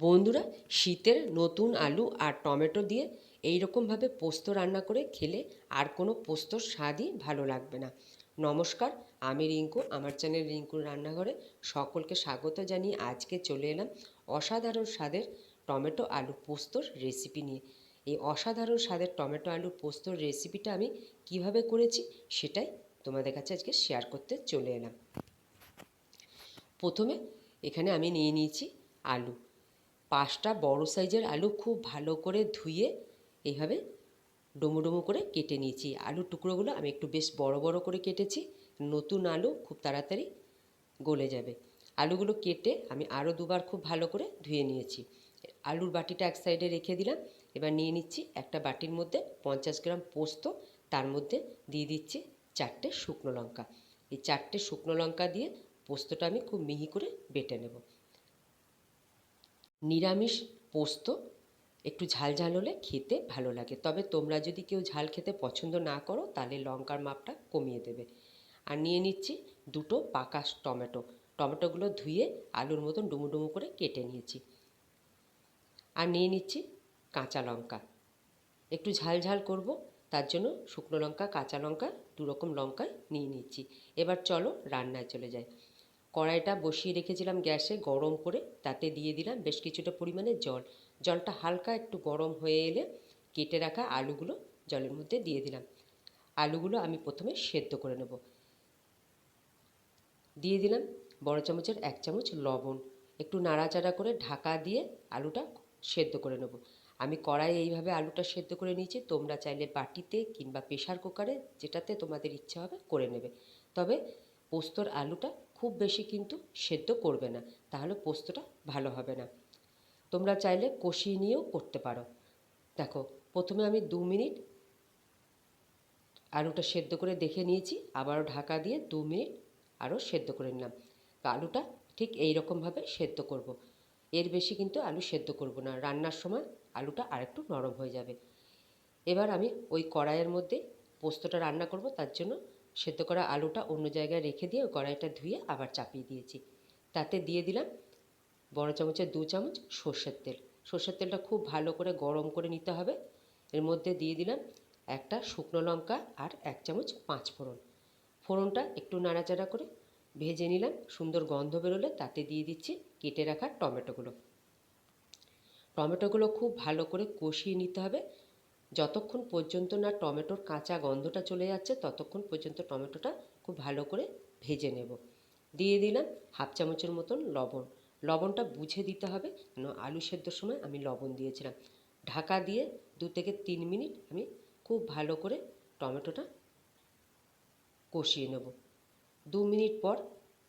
বন্ধুরা, শীতের নতুন আলু আর টমেটো দিয়ে এই রকমভাবে পোস্ত রান্না করে খেলে আর কোনো পোস্তর স্বাদই ভালো লাগবে না। নমস্কার, আমি রিঙ্কু, আমার চ্যানেল রিঙ্কুর রান্নাঘরে সকলকে স্বাগত জানিয়ে আজকে চলে এলাম অসাধারণ স্বাদের টমেটো আলু পোস্তর রেসিপি নিয়ে। এই অসাধারণ স্বাদের টমেটো আলু পোস্তর রেসিপিটা আমি কীভাবে করেছি সেটাই তোমাদের কাছে আজকে শেয়ার করতে চলে এলাম। প্রথমে এখানে আমি নিয়ে নিয়েছি আলু। পাঁচটা বড় সাইজের আলু খুব ভালো করে ধুয়ে এইভাবে ডুমো ডুমো করে কেটে নিয়েছি। আলুর টুকরোগুলো আমি একটু বেশ বড় বড় করে কেটেছি। নতুন আলু খুব তাড়াতাড়ি গলে যাবে। আলুগুলো কেটে আমি আরও দুবার খুব ভালো করে ধুয়ে নিয়েছি। আলুর বাটিটা এক সাইডে রেখে দিলাম। এবার নিয়ে নিচ্ছি একটা বাটির মধ্যে পঞ্চাশ গ্রাম পোস্ত। তার মধ্যে দিয়ে দিচ্ছি চারটে শুকনো লঙ্কা। এই চারটে শুকনো লঙ্কা দিয়ে পোস্তটা আমি খুব মিহি করে বেটে নেব। নিরামিষ পোস্ত, একটু ঝাল ঝাল হলে খেতে ভালো লাগে। তবে তোমরা যদি কেউ ঝাল খেতে পছন্দ না করো, তাহলে লঙ্কার মাপটা কমিয়ে দেবে। আর নিয়ে নিচ্ছি দুটো পাকা টমেটো। টমেটোগুলো ধুয়ে আলুর মতন ডুমু ডুমু করে কেটে নিয়েছি। আর নিয়ে নিচ্ছি কাঁচা লঙ্কা। একটু ঝাল ঝাল করব, তার জন্য শুকনো লঙ্কা, কাঁচা লঙ্কা দু রকম লঙ্কায় নিয়ে নিচ্ছি। এবার চলো রান্নায় চলে যাই। কড়াইটা বসিয়ে রেখেছিলাম গ্যাসে গরম করে। তাতে দিয়ে দিলাম বেশ কিছুটা পরিমাণে জল। জলটা হালকা একটু গরম হয়ে এলে কেটে রাখা আলুগুলো জলের মধ্যে দিয়ে দিলাম। আলুগুলো আমি প্রথমে সেদ্ধ করে নেব। দিয়ে দিলাম বড় চামচের এক চামচ লবণ। একটু নাড়াচাড়া করে ঢাকা দিয়ে আলুটা সেদ্ধ করে নেব। আমি কড়াই এইভাবে আলুটা সেদ্ধ করে নিয়েছি। তোমরা চাইলে বাটিতে কিংবা প্রেশার কুকারে যেটাতে তোমাদের ইচ্ছা হবে করে নেবে। তবে পোস্তর আলুটা খুব বেশি কিন্তু সেদ্ধ করবে না, তাহলে পোস্তটা ভালো হবে না। তোমরা চাইলে কষিয়ে নিয়েও করতে পারো। দেখো, প্রথমে আমি দু মিনিট আলুটা সেদ্ধ করে দেখে নিয়েছি, আবারও ঢাকা দিয়ে দু মিনিট আরও সেদ্ধ করে নিলাম। আলুটা ঠিক এই রকমভাবে সেদ্ধ করব। এর বেশি কিন্তু আলু সেদ্ধ করব না, রান্নার সময় আলুটা আরেকটু নরম হয়ে যাবে। এবার আমি ওই কড়াইয়ের মধ্যে পোস্তটা রান্না করব, তার জন্য সেদ্ধ করা আলুটা অন্য জায়গায় রেখে দিয়ে কড়াইটা ধুয়ে আবার চাপিয়ে দিয়েছি। তাতে দিয়ে দিলাম বড় চামচের দু চামচ সর্ষের তেল। সর্ষের তেলটা খুব ভালো করে গরম করে নিতে হবে। এর মধ্যে দিয়ে দিলাম একটা শুকনো লঙ্কা আর এক চামচ পাঁচ ফোড়ন। ফোড়নটা একটু নাড়াচাড়া করে ভেজে নিলাম। সুন্দর গন্ধ বেরোলে তাতে দিয়ে দিচ্ছি কেটে রাখা টমেটোগুলো। টমেটোগুলো খুব ভালো করে কষিয়ে নিতে হবে। যতক্ষণ পর্যন্ত না টমেটোর কাঁচা গন্ধটা চলে যাচ্ছে, ততক্ষণ পর্যন্ত টমেটোটা খুব ভালো করে ভেজে নেব। দিয়ে দিলাম হাফ চামচের মতন লবণ। লবণটা বুঝে দিতে হবে কেন আলু সেদ্ধর সময় আমি লবণ দিয়েছিলাম। ঢাকা দিয়ে দু থেকে তিন মিনিট আমি খুব ভালো করে টমেটোটা কষিয়ে নেব। দু মিনিট পর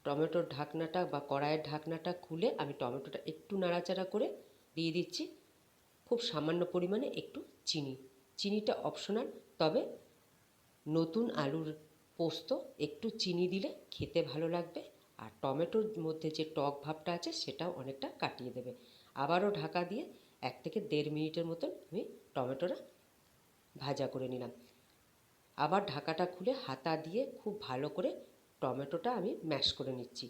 টমেটোর ঢাকনাটা বা কড়াইয়ের ঢাকনাটা খুলে আমি টমেটোটা একটু নাড়াচাড়া করে দিয়ে দিচ্ছি, খুব সামান্য পরিমাণে একটু চিনি। চিনিটা অপশনাল তবে নতুন আলুর পোস্ত একটু চিনি দিলে খেতে ভালো লাগবে আর টমেটোর মধ্যে যে টক ভাবটা আছে সেটাও অনেকটা কাটিয়ে দেবে। আবারও ঢাকা দিয়ে এক থেকে দেড় মিনিটের মতন আমি টমেটোটা ভাজা করে নিলাম। আবার ঢাকাটা খুলে হাতা দিয়ে খুব ভালো করে টমেটোটা আমি ম্যাশ করে নিচ্ছি।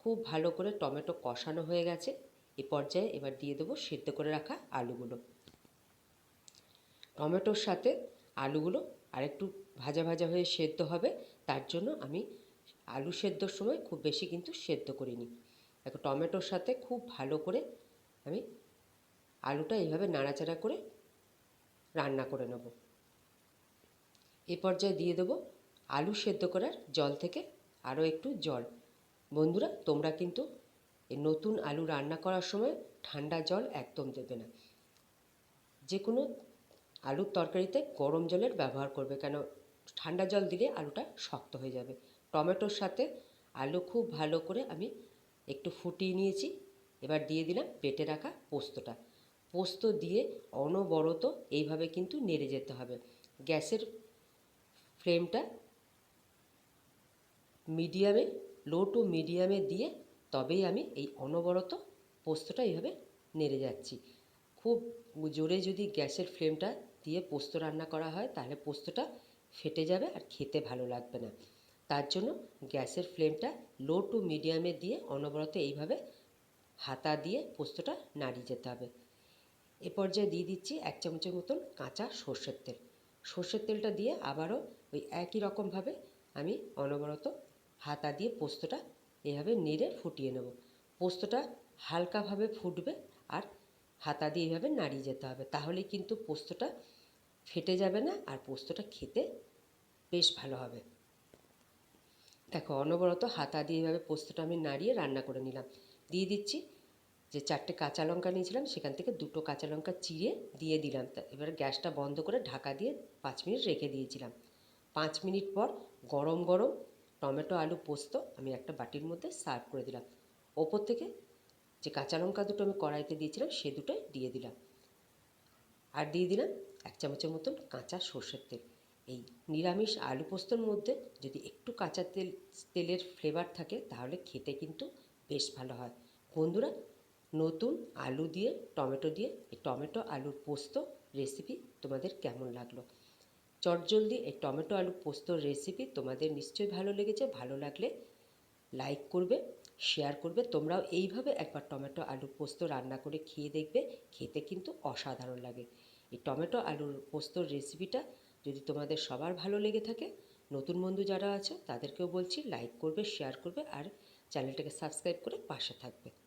খুব ভালো করে টমেটো কষানো হয়ে গেছে। এ পর্যায়ে এবার দিয়ে দেবো সেদ্ধ করে রাখা আলুগুলো। টমেটোর সাথে আলুগুলো আরেকটু ভাজা ভাজা হয়ে সেদ্ধ হবে, তার জন্য আমি আলু সেদ্ধর সময় খুব বেশি কিন্তু সেদ্ধ করিনি। দেখো টমেটোর সাথে খুব ভালো করে আমি আলুটা এইভাবে নাড়াচাড়া করে রান্না করে নেব। এ পর্যায়ে দিয়ে দেবো আলু সেদ্ধ করার জল থেকে আরও একটু জল। বন্ধুরা, তোমরা কিন্তু এই নতুন আলু রান্না করার সময় ঠান্ডা জল একদম দেবে না। যে কোনো আলুর তরকারিতে গরম জলের ব্যবহার করবে কেন? ঠান্ডা জল দিলে আলুটা শক্ত হয়ে যাবে। টমেটোর সাথে আলু খুব ভালো করে আমি একটু ফুটিয়ে নিয়েছি। এবার দিয়ে দিলাম বেটে রাখা পোস্তটা। পোস্ত দিয়ে অনবরত এইভাবে কিন্তু নেড়ে যেতে হবে। গ্যাসের ফ্লেমটা মিডিয়ামে, লো টু মিডিয়ামে দিয়ে তবেই আমি এই অনবরত পোস্তটা এইভাবে নেড়ে যাচ্ছি। খুব জোরে যদি গ্যাসের ফ্লেমটা দিয়ে পোস্ত রান্না করা হয়, তাহলে পোস্তটা ফেটে যাবে আর খেতে ভালো লাগবে না। তার জন্য গ্যাসের ফ্লেমটা লো টু মিডিয়ামে দিয়ে অনবরত এইভাবে হাতা দিয়ে পোস্তটা নাড়িয়ে যেতে হবে। এ পর্যায়ে দিয়ে দিচ্ছি এক চামচের মতন কাঁচা সর্ষের তেল। সর্ষের তেলটা দিয়ে আবারও ওই একই রকমভাবে আমি অনবরত হাতা দিয়ে পোস্তটা এভাবে নেড়ে ফুটিয়ে নেব। পোস্তটা হালকাভাবে ফুটবে আর হাতা দিয়ে এভাবে নাড়িয়ে যেতে হবে। তাহলে কিন্তু পোস্তটা ফেটে যাবে না আর পোস্তটা খেতে বেশ ভালো হবে। দেখো, অনবরত হাতা দিয়ে এভাবে পোস্তটা আমি নাড়িয়ে রান্না করে নিলাম। দিয়ে দিচ্ছি যে চারটে কাঁচা লঙ্কা নিয়েছিলাম, সেখান থেকে দুটো কাঁচা লঙ্কা চিড়ে দিয়ে দিলাম। তা এবার গ্যাসটা বন্ধ করে ঢাকা দিয়ে পাঁচ মিনিট রেখে দিয়েছিলাম। পাঁচ মিনিট পর গরম গরম টমেটো আলু পোস্ত আমি একটা বাটির মধ্যে সার্ভ করে দিলাম। ওপর থেকে যে কাঁচা লঙ্কা দুটো আমি কড়াইতে দিয়েছিলাম, সে দুটোই দিয়ে দিলাম। আর দিয়ে দিলাম এক চামচের মতন কাঁচা সর্ষের তেল। এই নিরামিষ আলু পোস্তর মধ্যে যদি একটু কাঁচা তেল, তেলের ফ্লেভার থাকে, তাহলে খেতে কিন্তু বেশ ভালো হয়। বন্ধুরা, নতুন আলু দিয়ে, টমেটো দিয়ে এই টমেটো আলুর পোস্ত রেসিপি তোমাদের কেমন লাগল? চটজলদি এই টমেটো আলু পোস্তর রেসিপি তোমাদের নিশ্চয়ই ভালো লেগেছে। ভালো লাগলে লাইক করবে শেয়ার করবে। তোমরাও এইভাবে একবার টমেটো আলু পোস্ত রান্না করে খেয়ে দেখবে। খেতে কিন্তু অসাধারণ লাগে। এই টমেটো আলুর পোস্তর রেসিপিটা যদি তোমাদের সবার ভালো লেগে থাকে, নতুন বন্ধু যারা আছে তাদেরকেও বলছি লাইক করবে শেয়ার করবে আর চ্যানেলটাকে সাবস্ক্রাইব করে পাশে থাকবে।